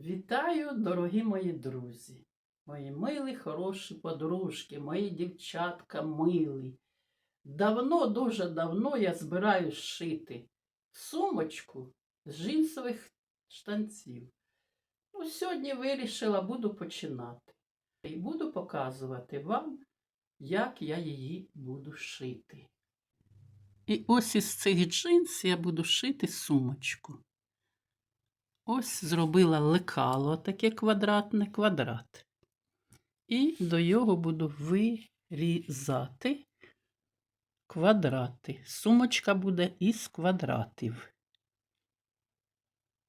Вітаю, дорогі мої друзі, мої милі, хороші подружки, мої дівчатка милі. Давно, дуже давно я збираюсь шити сумочку з джинсових штанців. Ну, сьогодні вирішила, буду починати. І буду показувати вам, як я її буду шити. І ось із цих джинс я буду шити сумочку. Ось зробила лекало таке квадратне квадрат. І до його буду вирізати квадрати. Сумочка буде із квадратів.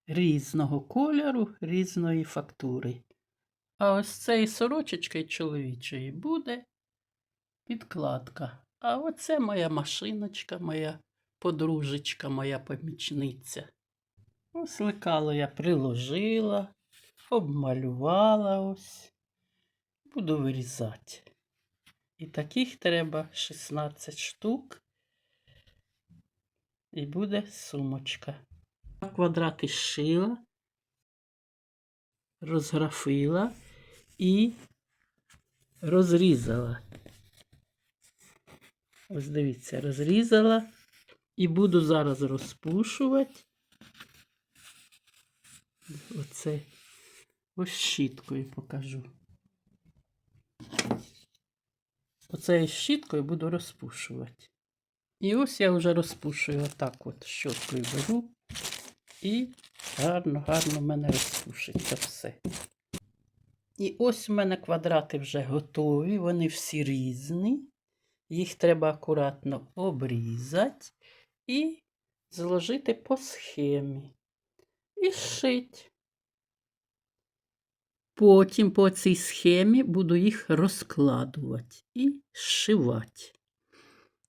Різного кольору, різної фактури. А ось цієї сорочечки чоловічої буде підкладка. А оце моя машиночка, моя подружечка, моя помічниця. Ось лекало я приложила, обмалювала ось. Буду вирізати. І таких треба 16 штук. І буде сумочка. Квадрати шила, розграфила і розрізала. Ось дивіться, розрізала і буду зараз розпушувати. Оце ось щіткою покажу. Оцею щіткою буду розпушувати. І ось я вже розпушую отак от щоткою беру. І гарно, гарно в мене розпушиться все. І ось у мене квадрати вже готові, вони всі різні. Їх треба акуратно обрізати і зложити по схемі і шить. Потім по цій схемі буду їх розкладувати і зшивати.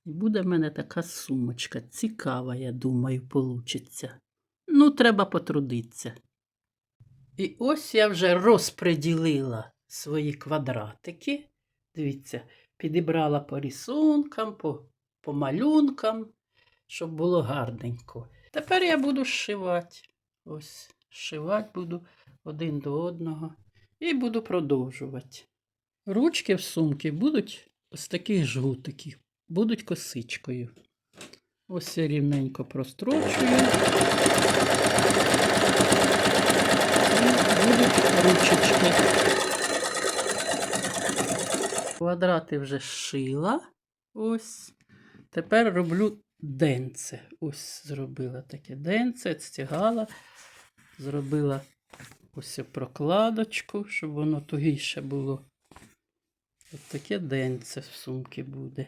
І буде в мене така сумочка. Цікава, я думаю, получиться. Ну, треба потрудитися. І ось я вже розподілила свої квадратики. Дивіться, підібрала по рисункам, по, по малюнкам, щоб було гарненько. Тепер я буду зшивати. Ось, зшивати буду один до одного і буду продовжувати. Ручки в сумки будуть ось таких жгутиків, будуть косичкою. Ось я рівненько прострочую. І будуть ручечки. Квадрати вже зшила. Ось. Тепер роблю денце. Ось зробила таке денце, стягала, зробила ось прокладочку, щоб воно тугіше було. Ось таке денце в сумки буде.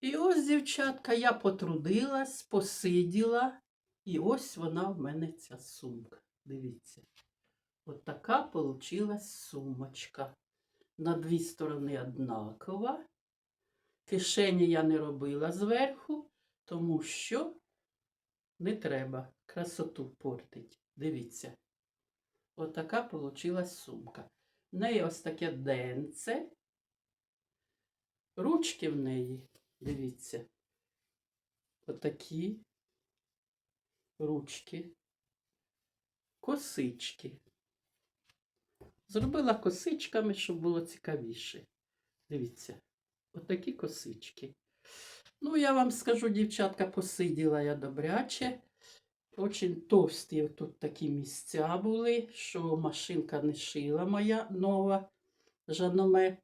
І ось, дівчатка, я потрудилась, посиділа, і ось вона в мене ця сумка. Дивіться. От така получилась сумочка. На дві сторони однакова. Кишені я не робила зверху, тому що не треба красоту портить. Дивіться. Отака получилась сумка. В неї ось таке денце. Ручки в неї, дивіться, отакі ручки, косички. Зробила косичками, щоб було цікавіше. Дивіться, отакі косички. Ну, я вам скажу, дівчатка, посиділа я добряче. Очень товсті тут такі місця були, що машинка не шила моя нова жаноме.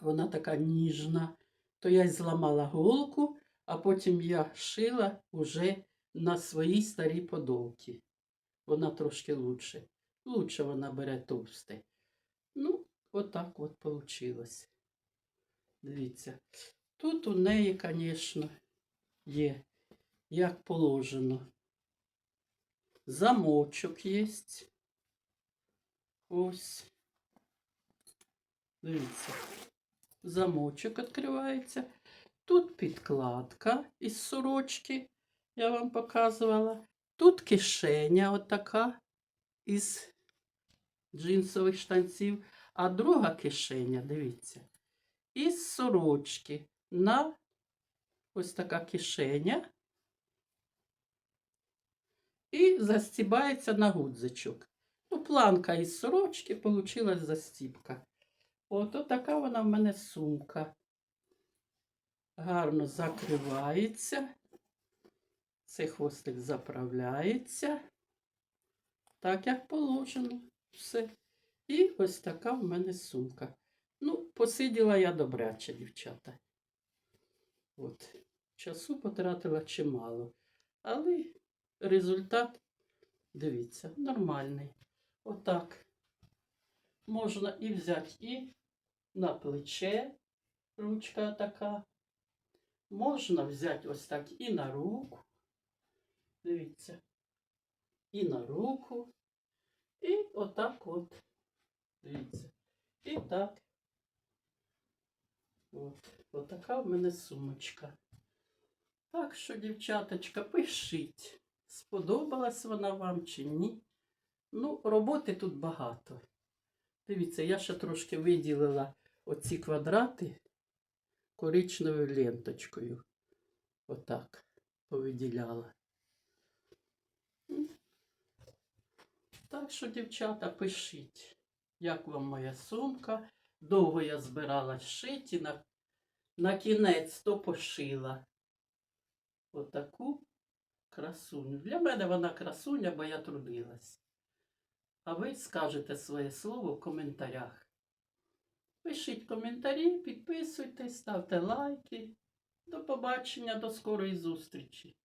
Вона така ніжна. То я й зламала голку, а потім я шила уже на своїй старій подовці. Вона трошки лучше. Лучше вона бере товсте. Ну, отак от получилось. Дивіться. Тут у неї, звісно, є, як положено. Замочок є. Ось. Дивіться. Замочок відкривається. Тут підкладка із сорочки, я вам показувала. Тут кишеня отака із джинсових штанців, а друга кишеня, дивіться, із сорочки на ось така кишеня і застібається на гудзичок. Ну, планка із сорочки, застіпка. От, от така вона в мене сумка. Гарно закривається. Цей хвостик заправляється. Так, як положено. Все. І ось така в мене сумка. Ну, посиділа я добряче, дівчата. От. Часу потратила чимало. Але результат, дивіться, нормальний. Отак. Можна і взяти і на плече, ручка така. Можна взяти ось так і на руку. Дивіться. І на руку. І отак от. Дивіться. І так. От. Отака в мене сумочка. Так що, дівчаточка, пишіть, сподобалась вона вам чи ні. Ну, роботи тут багато. Дивіться, я ще трошки виділила оці квадрати коричневою ленточкою. Отак повиділяла. Так що, дівчата, пишіть, як вам моя сумка. Довго я збирала шиті, на, на кінець то пошила. Отаку красуню. Для мене вона красуня, бо я трудилась. А ви скажете своє слово в коментарях. Пишіть коментарі, підписуйтесь, ставте лайки. До побачення, до скорої зустрічі.